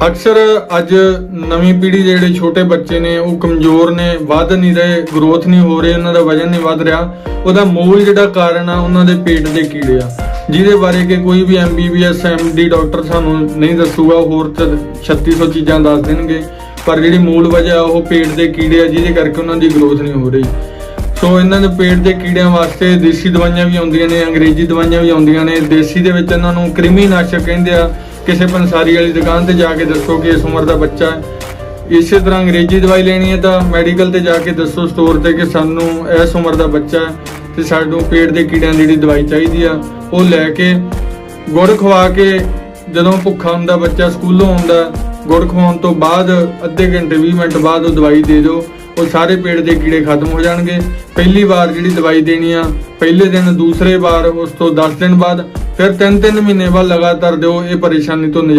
ਅਕਸਰ ਅੱਜ ਨਵੀਂ ਪੀੜ੍ਹੀ ਦੇ ਜਿਹੜੇ ਛੋਟੇ ਬੱਚੇ ਨੇ, ਉਹ ਕਮਜ਼ੋਰ ਨੇ, ਵੱਧ ਨਹੀਂ ਰਹੇ ਗਰੋਥ ਨਹੀਂ ਹੋ ਰਹੀ, ਉਹਨਾਂ ਦਾ ਵਜਨ ਨਹੀਂ ਵੱਧ ਰਿਹਾ। ਉਹਦਾ ਮੂਲ ਜਿਹੜਾ ਕਾਰਨ ਆ, ਉਹਨਾਂ ਦੇ ਪੇਟ ਦੇ ਕੀੜੇ ਆ। ਜਿਹਦੇ ਬਾਰੇ ਕਿ ਕੋਈ ਵੀ ਐਮਬੀਬੀਐਸ ਐਮਡੀ ਡਾਕਟਰ ਸਾਨੂੰ ਨਹੀਂ ਦੱਸੂਗਾ, ਹੋਰ ਤੇ 3600 ਚੀਜ਼ਾਂ ਦੱਸ ਦੇਣਗੇ। ਪਰ ਜਿਹੜੀ ਮੂਲ ਵਜ੍ਹਾ, ਉਹ ਪੇਟ ਦੇ ਕੀੜੇ ਆ, ਜਿਹਦੇ ਕਰਕੇ ਉਹਨਾਂ ਦੀ ਗਰੋਥ ਨਹੀਂ ਹੋ ਰਹੀ। ਸੋ ਇਹਨਾਂ ਦੇ ਪੇਟ ਦੇ ਕੀੜਿਆਂ ਵਾਸਤੇ ਦੇਸੀ ਦਵਾਈਆਂ ਵੀ ਆਉਂਦੀਆਂ ਨੇ, ਅੰਗਰੇਜ਼ੀ ਦਵਾਈਆਂ ਵੀ ਆਉਂਦੀਆਂ ਨੇ। ਦੇਸੀ ਦੇ ਵਿੱਚ ਇਹਨਾਂ ਨੂੰ ਕ੍ਰਿਮੀਨਾਸ਼ਕ ਕਹਿੰਦੇ ਆ। ਕਿਸੇ ਪੰਸਾਰੀ ਵਾਲੀ ਦੁਕਾਨ ਤੇ ਜਾ ਕੇ ਦੱਸੋ ਕਿ ਇਸ ਉਮਰ ਦਾ ਬੱਚਾ ਹੈ। ਇਸੇ ਤਰ੍ਹਾਂ ਅੰਗਰੇਜ਼ੀ ਦਵਾਈ ਲੈਣੀ ਹੈ ਤਾਂ ਮੈਡੀਕਲ ਤੇ ਜਾ ਕੇ ਦੱਸੋ ਸਟੋਰ ਤੇ ਕਿ ਸਾਨੂੰ ਇਸ ਉਮਰ ਦਾ ਬੱਚਾ ਹੈ ਤੇ ਸਾਨੂੰ ਪੇਟ ਦੇ ਕੀੜਿਆਂ ਦੀ ਜਿਹੜੀ ਦਵਾਈ ਚਾਹੀਦੀ ਆ, ਉਹ ਲੈ ਕੇ ਗੁੜ ਖਵਾ ਕੇ ਜਦੋਂ ਭੁੱਖਾ ਹੁੰਦਾ ਬੱਚਾ ਸਕੂਲੋਂ ਆਉਂਦਾ, ਗੁੜ ਖਵਾਉਣ ਤੋਂ ਬਾਅਦ ਅੱਧੇ ਘੰਟੇ 20 ਮਿੰਟ ਬਾਅਦ ਉਹ ਦਵਾਈ ਦੇ ਦਿਓ, ਉਹ ਸਾਰੇ ਪੇਟ ਦੇ ਕੀੜੇ ਖਤਮ ਹੋ ਜਾਣਗੇ। ਪਹਿਲੀ ਵਾਰ ਜਿਹੜੀ ਦਵਾਈ ਦੇਣੀ ਆ, ਪਹਿਲੇ ਦਿਨ, ਦੂਸਰੇ ਵਾਰ, ਉਸ ਤੋਂ 10 ਦਿਨ ਬਾਅਦ ਫਿਰ 3-3 ਮਹੀਨੇ ਬਾਅਦ ਲਗਾਤਾਰ ਦਿਓ ਇਹ ਪਰੇਸ਼ਾਨੀ ਤੋਂ ਨਿਜਾਤ